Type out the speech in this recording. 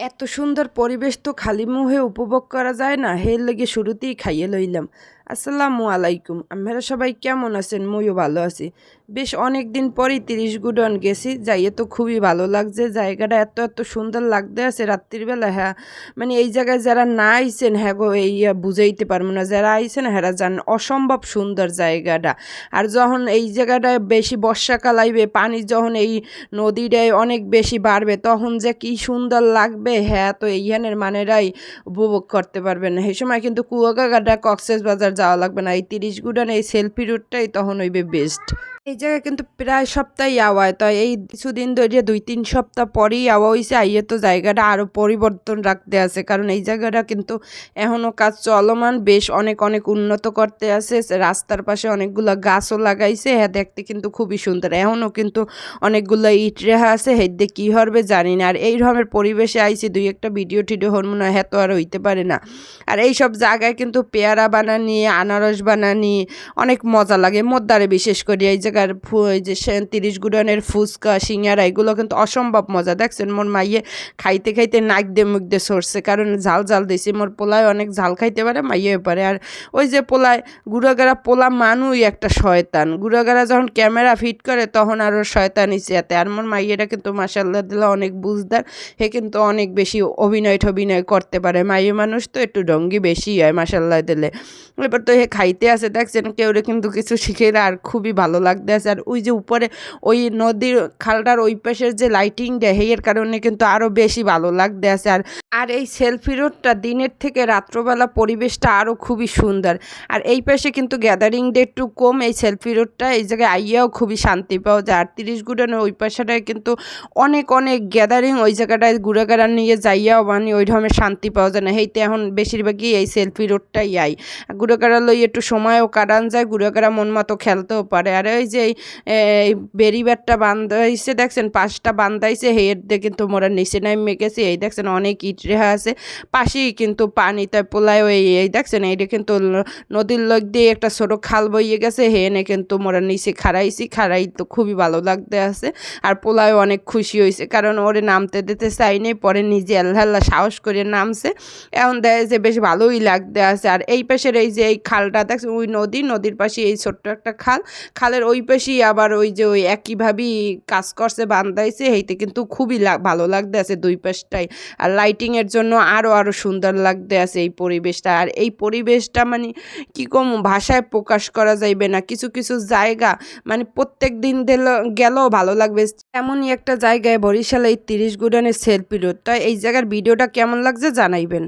এত সুন্দর পরিবেশ তো খালি মুহে উপভোগ করা যায় না, হের লেগে শুরুতেই খাইয়ে লইলাম। আসসালামু আলাইকুম। আপনারা সবাই কেমন আছেন? মইও ভালো আছি। বেশ অনেক দিন পরই তিরিশ গুডন গেছি। যাইয়ে তো খুবই ভালো লাগছে। জায়গাটা এত এত সুন্দর লাগতে আছে রাত্রিবেলা হ্যাঁ। মানে এই জায়গায় যারা না আইছেন হ্যাঁ গো, এই বুঝাইতে পারব না। যারা আইছেন হ্যাঁ জান অসম্ভব সুন্দর জায়গাটা। আর যখন এই জায়গাটায় বেশি বর্ষাকাল আইবে, পানি যখন এই নদীটায় অনেক বেশি বাড়বে, তখন যে কি সুন্দর লাগবে হ্যাঁ তো এইখানের মানেরাই উপভোগ করতে পারবেন সেই সময় কিন্তু কুয়াকাটা কক্সেস বাজার যাওয়া লাগবে না। এই তিরিশ গুডান এই সেলফি রুটটাই তখন হইবে বেস্ট এই জায়গায় কিন্তু প্রায় সপ্তাহে আওয়ায় তো এই কিছুদিন ধরে দুই, তিন সপ্তাহ পরেই আওয়া হয়েছে আইয়ে তো জায়গাটা আরও পরিবর্তন রাখতে আছে। কারণ এই জায়গাটা কিন্তু এখনও কাজ চলমান। বেশ অনেক অনেক উন্নত করতে আছে। রাস্তার পাশে অনেকগুলো গাছও লাগাইছে। হ্যাঁ দেখতে কিন্তু খুবই সুন্দর। এখনও কিন্তু অনেকগুলো ইট রেহা আছে। হেদ্দে কী হবে জানি না। আর এই ধরনের পরিবেশে আইছি, দুই একটা ভিডিও টিডিও হরমোন হ্যাঁ তো আর হইতে পারে না। আর এই সব জায়গায় কিন্তু পেয়ারা বানানি, আনারস বানানি, অনেক মজা লাগে। মোদ্দারে বিশেষ করে এই জায়গার এই যে তিরিশ গুডনের ফুচকা, সিঙ্গারা, এগুলো কিন্তু অসম্ভব মজা। দেখছেন, মোর মাইয়ে খাইতে খাইতে নাক দিয়ে মুখ দিয়ে সরছে, কারণ ঝাল ঝাল দিয়েছি মোর পোলায় অনেক ঝাল খাইতে পারে, মাইয়ে পারে। আর ওই যে পোলায়, গুড়াগাড়া পোলা মানুই একটা শয়তান। গুড়াগাড়া যখন ক্যামেরা ফিট করে, তখন আরও শয়তানি চেয়াতে আর মোর মাইয়েটা কিন্তু মাসাল্লাহ দিলা অনেক বুঝদার, হে কিন্তু অনেক বেশি অভিনয় টভিনয় করতে পারে। মাইয়ে মানুষ তো একটু ডঙ্গি বেশি হয় মাসাল্লাহ দিলে। এবার তো হে খাইতে আছে, দেখছেন কেউ কিন্তু কিছু শিখে আর খুবই ভালো লাগতে আছে আর ওই যে উপরে ওই নদীর খালটার ওই পাশের যে লাইটিং দেয় এর কারণে কিন্তু আরও বেশি ভালো লাগতে আছে। আর আর এই সেলফি রোডটা দিনের থেকে রাত্রবেলা পরিবেশটা আরও খুবই সুন্দর। আর এই পাশে কিন্তু গ্যাদারিংটা একটু কম এই সেলফি রোডটা এই জায়গায় আইয়াও খুবই শান্তি পাওয়া যায়। আর তিরিশ গুডানের ওই পাশাটায় কিন্তু অনেক অনেক গ্যাদারিং ওই জায়গাটায় ঘুরাঘাড়া নিয়ে যাইয়াও মানে ওই ধরনের শান্তি পাওয়া যায় না। হেইতে এখন বেশিরভাগই এই সেলফি রোডটাই আই। ঘুরাঘাড়া লই একটু সময়ও কাটান যায় ঘুরাঘাড়া মন মতো খেলতেও পারে। আর ওই যে এই এই বেরিবারটা বান্ধাইছে, দেখছেন? পাঁচটা বান্ধাইছে হের দিয়ে কিন্তু মোরা নিচে নামে গেছি। এই দেখছেন, অনেক ইট রেহা আছে। পাশেই কিন্তু পানি তাই পোলায় ওই, এই দেখছেন? এইটা কিন্তু নদীর লোক দিয়ে একটা ছোট খাল বইয়ে গেছে। হেনে কিন্তু মোরা নিচে খাড়াইছি। খাড়াই তো খুবই ভালো লাগতে আছে। আর পোলায় অনেক খুশি হয়েছে কারণ ওরে নামতে দিতে চাইনি পরে নিজে আল্লাহ আল্লাহ সাহস করে নামছে। এখন দেয় যে বেশ ভালোই লাগতে আছে। আর এই পাশের এই যে, এই খালটা, দেখছেন? ওই নদী, নদীর পাশে এই ছোট্ট একটা খাল। খালের ওই পাশেই আবার ওই যে ওই একইভাবেই কাজ করছে, বান্ধাইছে এইতে কিন্তু খুবই ভালো লাগতে আছে দুই পাশটাই। আর লাইটিংয়ের জন্য আরও আরও সুন্দর লাগতে আছে এই পরিবেশটা। আর এই পরিবেশটা মানে কি কম, ভাষায় প্রকাশ করা যাইবে না। কিছু কিছু জায়গা মানে প্রত্যেক দিন গেলেও ভালো লাগবে। এমনই একটা জায়গায় বরিশালে এই তিরিশ গুডানের সেলফি রোড। তাই এই জায়গার ভিডিওটা কেমন লাগছে জানাইবেন।